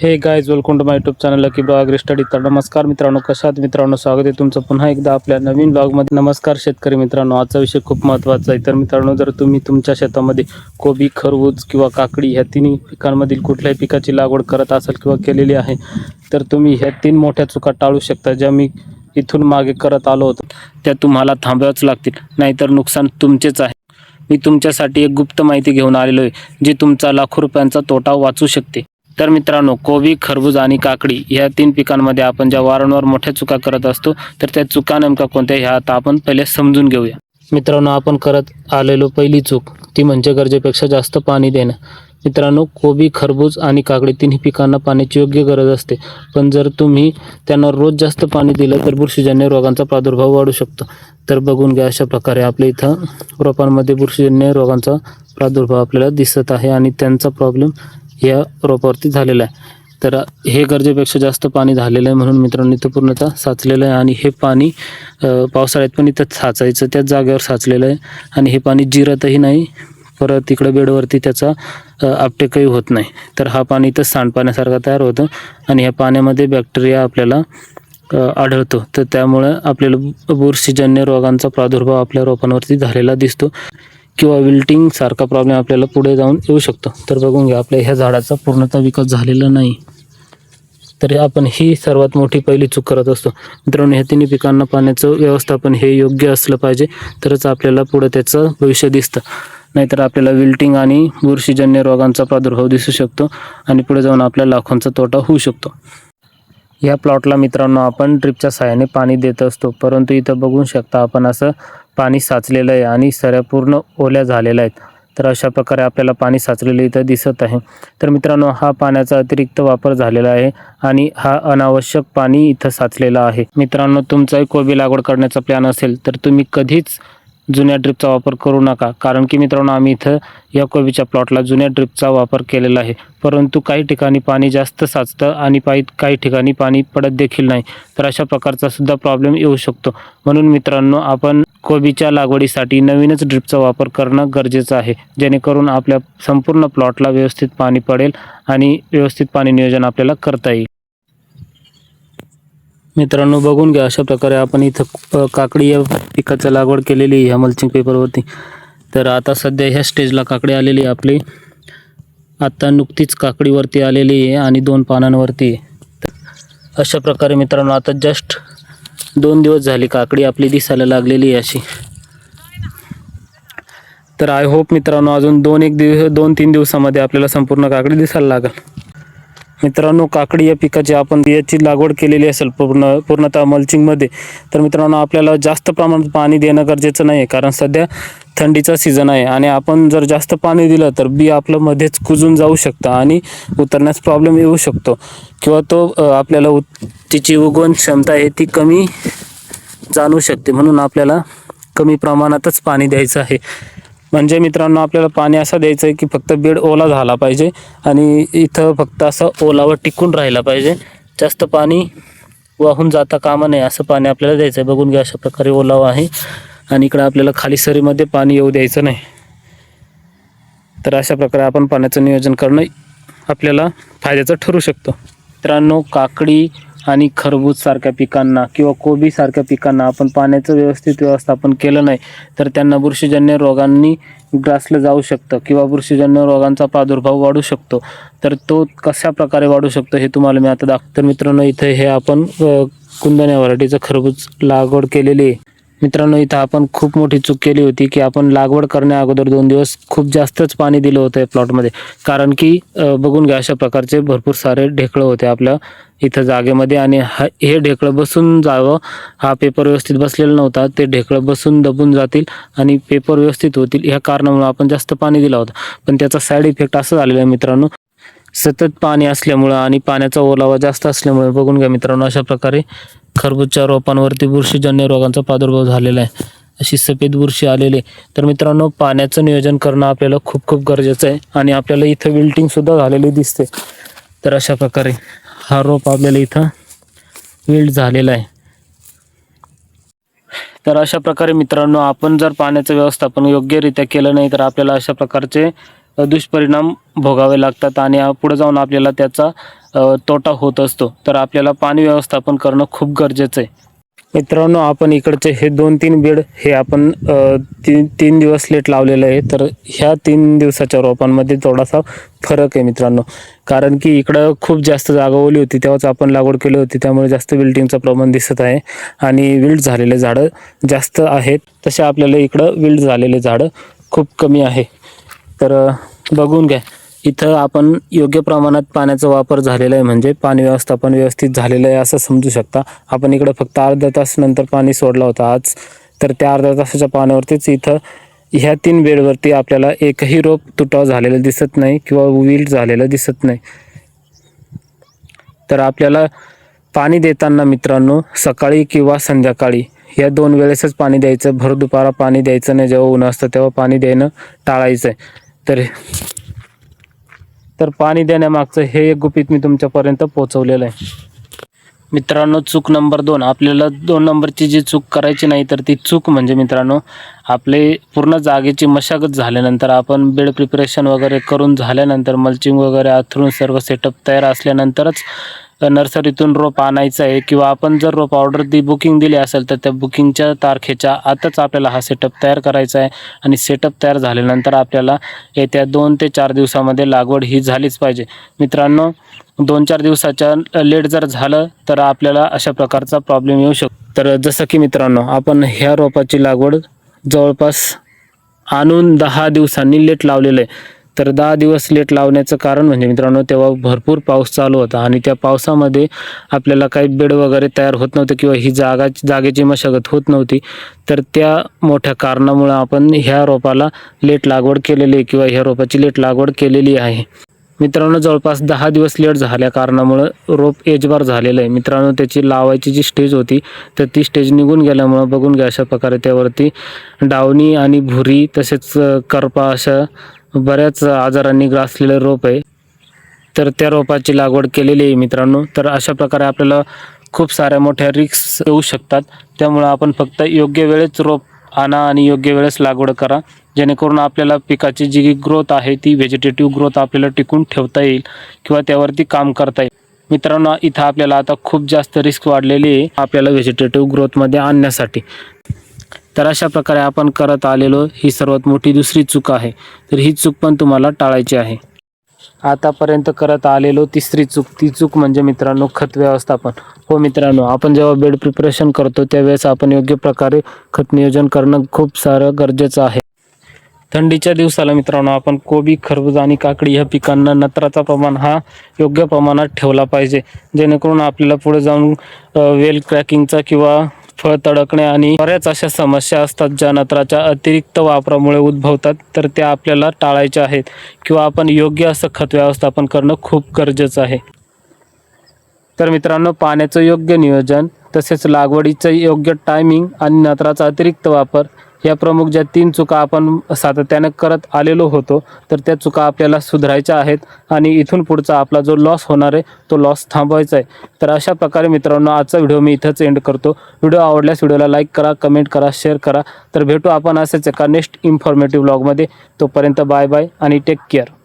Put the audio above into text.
Hey guys welcome to my YouTube channel lucky blog agri study तर नमस्कार मित्रांनो कशात मित्रांनो? स्वागत आहे तुमचं पुन्हा एकदा आपल्या नवीन ब्लॉगमध्ये नमस्कार शेतकरी मित्रांनो आजचा विषय खूप महत्त्वाचा आहे. तर मित्रांनो जर तुम्ही तुमच्या शेतामध्ये कोबी खरबूज किंवा काकडी ह्या तिन्ही पिकांमधील कुठल्याही पिकाची लागवड करत असाल किंवा केलेली आहे तर तुम्ही ह्या तीन मोठ्या चुका टाळू शकता ज्या मी इथून मागे करत आलो होतो. त्या तुम्हाला थांबवाव्याच लागतील नाहीतर नुकसान तुमचेच आहे. मी तुमच्यासाठी एक गुप्त माहिती घेऊन आलेलो आहे जी तुमचा लाखो रुपयांचा तोटा वाचू शकते. तर मित्रांनो कोबी खरबूज आणि काकडी या तीन पिकांमध्ये आपण ज्या वारंवार मोठ्या चुका करत असतो तर त्या चुका नेमका कोणत्या ह्या आता आपण पहिले समजून घेऊया. मित्रांनो आपण करत आलेलो पहिली चूक ती म्हणजे गरजेपेक्षा जास्त पाणी देणं. मित्रांनो कोबी खरबूज आणि काकडी तिन्ही पिकांना पाण्याची योग्य गरज असते. पण जर तुम्ही त्यांना रोज जास्त पाणी दिलं तर बुरशीजन्य रोगांचा प्रादुर्भाव वाढू शकतो. तर बघून घ्या अशा प्रकारे आपल्या इथं रोपांमध्ये बुरशीजन्य रोगांचा प्रादुर्भाव आपल्याला दिसत आहे आणि त्यांचा प्रॉब्लेम या रोपावरती झालेला आहे. तर हे गरजेपेक्षा जास्त पाणी झालेलं आहे म्हणून मित्रांनो इथं पूर्णतः साचलेलं आहे आणि हे पाणी पावसाळ्यात पण इथं साचायचं त्याच जागेवर साचलेलं आहे. आणि हे पाणी जिरतही नाही परत इकडं बेडवरती त्याचा आपटेकही होत नाही. तर हा पाणी इथं सांडपाण्यासारखा तयार होतं आणि ह्या पाण्यामध्ये बॅक्टेरिया आपल्याला आढळतो. तर त्यामुळं आपल्याला बुरशीजन्य रोगांचा प्रादुर्भाव आपल्या रोपांवरती झालेला दिसतो. किंवा विल्टिंग सारखा प्रॉब्लेम आपल्याला पुढे जाऊन येऊ शकतो. तर बघून घ्या आपल्या ह्या झाडाचा पूर्णतः विकास झालेला नाही. तर आपण ही सर्वात मोठी पहिली चूक करत असतो. मित्रांनो ह्या तिन्ही पिकांना पाण्याचं व्यवस्थापन हे योग्य असलं पाहिजे तरच आपल्याला पुढे त्याचं भविष्य दिसतं. नाहीतर आपल्याला विल्टिंग आणि बुरशीजन्य रोगांचा प्रादुर्भाव दिसू शकतो आणि पुढे जाऊन आपल्या लाखोंचा तोटा होऊ शकतो. या प्लॉटला मित्रांनो आपण ड्रिपच्या सहाय्याने पाणी देत असतो. परंतु इथं बघू शकता आपण असं पाणी साचलेलं आहे आणि सऱ्या पूर्ण ओल्या झालेल्या आहेत. तर अशा प्रकारे आपल्याला पाणी साचलेलं इथं दिसत आहे. तर मित्रांनो हा पाण्याचा अतिरिक्त वापर झालेला आहे आणि हा अनावश्यक पाणी इथं साचलेला आहे. मित्रांनो तुमचाही कोबी लागवड करण्याचा प्लॅन असेल तर तुम्ही कधीच जुन्या ड्रिपचा वापर करू नका. कारण की मित्रांनो आम्ही इथं या कोबीच्या प्लॉटला जुन्या ड्रिपचा वापर केलेला आहे. परंतु काही ठिकाणी पाणी जास्त साचतं आणि पाई काही ठिकाणी पाणी पडत देखील नाही. तर अशा प्रकारचा सुद्धा प्रॉब्लेम येऊ शकतो. म्हणून मित्रांनो आपण कोबीच्या लागवडीसाठी नवीनच ड्रिपचा वापर करणं गरजेचं आहे. जेणेकरून आपल्या संपूर्ण प्लॉटला व्यवस्थित पाणी पडेल आणि व्यवस्थित पाणी नियोजन आपल्याला करता येईल. मित्रांनो बघून घ्या अशा प्रकारे आपण इथं काकडी या पिकाचं लागवड केलेली आहे ह्या मल्चिंग पेपरवरती तर आता सध्या ह्या स्टेजला काकडी आलेली आहे आपली. आत्ता नुकतीच काकडीवरती आलेली आहे आणि दोन पानांवरती आहे. अशा प्रकारे मित्रांनो आता जस्ट दोन दिवस झाली काकडी आपली दिसायला लागलेली आहे अशी. तर आय होप मित्रांनो अजून दोन एक दिवस दोन तीन दिवसामध्ये आपल्याला संपूर्ण काकडी दिसायला लागेल. मित्रांनो काकडी या पिकाची आपण याची लागवड केलेली असेल पूर्ण पूर्णतः मल्चिंगमध्ये तर मित्रांनो आपल्याला जास्त प्रमाणात पाणी देणं गरजेचं नाही आहे कारण सध्या थंडीचा सीझन आहे. आणि आपण जर जास्त पाणी दिलं तर बी आपलं मध्येच कुजून जाऊ शकतं आणि उतरण्यास प्रॉब्लेम येऊ शकतो. किंवा तो आपल्याला उत तिची उगवण क्षमता आहे ती कमी जाणू शकते. म्हणून आपल्याला कमी प्रमाणातच पाणी द्यायचं आहे. म्हणजे मित्रांनो आपल्याला पाणी असं द्यायचं आहे की फक्त बेड ओला झाला पाहिजे आणि इथं फक्त असं ओलावर टिकून राहिला पाहिजे. जास्त पाणी वाहून जाता कामा नये असं पाणी आपल्याला द्यायचं आहे बघून घ्या अशा प्रकारे ओलावा आहे. आणि इकडं आपल्याला खाली सरीमध्ये पाणी येऊ द्यायचं नाही. तर अशा प्रकारे आपण पाण्याचं नियोजन करणं आपल्याला फायद्याचं ठरू शकतं. मित्रांनो काकडी आणि खरबूज सारख्या पिकांना किंवा कोबी सारख्या पिकांना आपण पाण्याचं व्यवस्थित व्यवस्थापन केलं नाही तर त्यांना बुरशीजन्य रोगांनी ग्रासलं जाऊ शकतं किंवा बुरशीजन्य रोगांचा प्रादुर्भाव वाढू शकतो. तर तो कशा प्रकारे वाढू शकतो हे तुम्हाला मी आता दाखवतो. तर मित्रांनो इथे हे आपण अ, कुंदन या व्हरायटीचं खरबूज लागवड केलेली आहे. मित्रांनो इथं आपण खूप मोठी चूक केली होती की आपण लागवड करण्या अगोदर दोन दिवस खूप जास्तच पाणी दिलं होतं प्लॉटमध्ये कारण की बघून घ्या अशा प्रकारचे भरपूर सारे ढेकळं होते आपल्या इथं जागेमध्ये आणि हा हे ढेकळं बसून जावं. हा पेपर व्यवस्थित बसलेला नव्हता. ते ढेकळं बसून दबून जातील आणि पेपर व्यवस्थित होतील. ह्या कारणामुळे आपण जास्त पाणी दिलं होतं. पण त्याचा साईड इफेक्ट असं झालेला आहे मित्रांनो. सतत पाणी असल्यामुळं आणि पाण्याचा ओलावा जास्त असल्यामुळे बघून घ्या मित्रांनो अशा प्रकारे खरबूजच्या रोपांवरती बुरशीजन्य रोगांचा प्रादुर्भाव झालेला आहे. अशी सफेद बुरशी आलेली तर मित्रांनो पाण्याचं नियोजन करणं आपल्याला खूप खूप गरजेचं आहे आणि आपल्याला इथं विल्टिंग सुद्धा झालेली दिसते. तर अशा प्रकारे हा रोप आपल्याला इथं विल्ड झालेला आहे. तर अशा प्रकारे मित्रांनो आपण जर पाण्याचं व्यवस्थापन योग्यरित्या केलं नाही तर आपल्याला अशा प्रकारचे दुष्परिणाम भोगावे लागतात आणि पुढे जाऊन आपल्याला त्याचा तोटा होत असतो. तर आपल्याला पाणी व्यवस्थापन करणं खूप गरजेचं आहे. मित्रांनो आपण इकडचे हे दोन तीन बेड हे आपण तीन तीन दिवस लेट लावलेलं आहे. तर ह्या तीन दिवसाच्या रोपांमध्ये थोडासा फरक आहे मित्रांनो. कारण की इकडं खूप जास्त जागा ओली होती तेव्हाच आपण लागवड केली होती त्यामुळे जास्त विल्टिंगचं प्रमाण दिसत आहे. आणि विल्ट झालेले झाडं जास्त आहेत तसे आपल्याला इकडं विल्ट झालेले झाडं खूप कमी आहे. तर बघून घ्या. इथं आपण योग्य प्रमाणात पाण्याचा वापर झालेला आहे. म्हणजे पाणी व्यवस्थापन व्यवस्थित झालेलं आहे असं समजू शकता. आपण इकडं फक्त अर्धा तास नंतर पाणी सोडलं होतं आज. तर त्या अर्ध्या तासाच्या पाण्यावरतीच इथं ह्या तीन बेडवरती आपल्याला एकही रोप तुटाव झालेलं दिसत नाही किंवा विल्ट झालेलं दिसत नाही. तर आपल्याला पाणी देताना मित्रांनो सकाळी किंवा संध्याकाळी या दोन वेळेसच पाणी द्यायचं. भर दुपारा पाणी द्यायचं नाही. जेव्हा ऊन असतं तेव्हा पाणी देणं टाळायचं आहे तर तर पाणी देण्यामागचं हे एक गुपित मी तुमच्यापर्यंत पोहोचवलेलं आहे. मित्रांनो चूक नंबर दोन. आपल्याला दोन नंबरची जी चूक करायची नाही तर ती चूक म्हणजे मित्रांनो आपले पूर्ण जागेची मशागत झाल्यानंतर आपण बेड प्रिपरेशन वगैरे करून झाल्यानंतर मल्चिंग वगैरे आथरून सर्व सेटअप तयार असल्यानंतरच नर्सरीतून रोप आणायचं आहे किंवा आपण जर रोप ऑर्डर दी बुकिंग दिली असेल तर त्या बुकिंगच्या तारखेच्या आतच आपल्याला हा सेटअप तयार करायचा आहे आणि सेटअप तयार झाल्यानंतर आपल्याला येत्या दोन ते चार दिवसामध्ये लागवड ही झालीच पाहिजे. मित्रांनो दोन चार दिवसाच्या लेट जर झालं तर आपल्याला अशा प्रकारचा प्रॉब्लेम येऊ शकतो तर जसं की मित्रांनो आपण ह्या रोपाची लागवड जवळपास आणून दहा दिवसांनी लेट लावलेलं आहे. तर दहा दिवस लेट लावण्याचं कारण म्हणजे मित्रांनो तेव्हा भरपूर पाऊस चालू होता आणि त्या पावसामध्ये आपल्याला काही बेड वगैरे तयार होत नव्हते किंवा ही जागा जागेची मशागत होत नव्हती. तर त्या मोठ्या कारणामुळं आपण ह्या रोपाला लेट लागवड केलेली आहे किंवा ह्या रोपाची लेट लागवड केलेली आहे. मित्रांनो जवळपास दहा दिवस लेट झाल्या कारणामुळं रोप एजबार झालेलं आहे. मित्रांनो त्याची लावायची जी स्टेज होती तर ती स्टेज निघून गेल्यामुळं बघून घ्या अशा प्रकारे त्यावरती डावणी आणि भुरी तसेच करपा अशा बऱ्याच आजारांनी ग्रासलेलं रोप आहे. तर त्या रोपाची लागवड केलेली आहे मित्रांनो. तर अशा प्रकारे आपल्याला खूप साऱ्या मोठ्या रिक्स येऊ शकतात. त्यामुळं आपण फक्त योग्य वेळेच रोप आणा आणि योग्य वेळेस लागवड करा. जेणेकरून आपल्याला पिकाची जी ग्रोथ आहे ती व्हेजिटेटिव्ह ग्रोथ आपल्याला टिकून ठेवता येईल किंवा त्यावरती काम करता येईल. मित्रांनो इथं आपल्याला आता खूप जास्त रिस्क वाढलेली आहे आपल्याला व्हेजिटेटिव्ह ग्रोथमध्ये आणण्यासाठी. तर अशा प्रकारे आपण करत आलेलो ही सर्वात मोठी दुसरी चूक आहे. तर ही चूक पण तुम्हाला टाळायची आहे. आतापर्यंत करत आलेलो तिसरी चूक ती चूक म्हणजे मित्रांनो खत व्यवस्थापन. हो मित्रांनो आपण जेव्हा बेड प्रिपरेशन करतो त्यावेळेस आपण योग्य प्रकारे खत नियोजन करणं खूप सारं गरजेचं आहे. थंडीच्या दिवसाला मित्रांनो आपण कोबी खरबूज आणि काकडी ह्या पिकांना नत्राचा प्रमाण हा योग्य प्रमाणात ठेवला पाहिजे. जेणेकरून आपल्याला पुढे जाऊन वेल क्रॅकिंगचा किंवा फळ तडकणे आणि बऱ्याच अशा समस्या असतात ज्या नत्राच्या अतिरिक्त वापरामुळे उद्भवतात तर त्या आपल्याला टाळायच्या आहेत किंवा आपण योग्य असं खत व्यवस्थापन करणं खूप गरजेचं आहे. तर मित्रांनो पाण्याचं योग्य नियोजन तसेच लागवडीचं योग्य टायमिंग आणि नत्राचा अतिरिक्त वापर या प्रमुख ज्या तीन चुका आपण सातत्यानं करत आलेलो होतो तर त्या चुका आपल्याला सुधारायच्या आहेत आणि इथून पुढचा आपला जो लॉस होणार आहे तो लॉस थांबवायचा आहे. तर अशा प्रकारे मित्रांनो आजचा व्हिडिओ मी इथंच एंड करतो. व्हिडिओ आवडल्यास व्हिडिओला लाईक करा कमेंट करा शेअर करा. तर भेटू आपण असेच एका नेक्स्ट इन्फॉर्मेटिव्ह ब्लॉगमध्ये तोपर्यंत बाय बाय आणि टेक केअर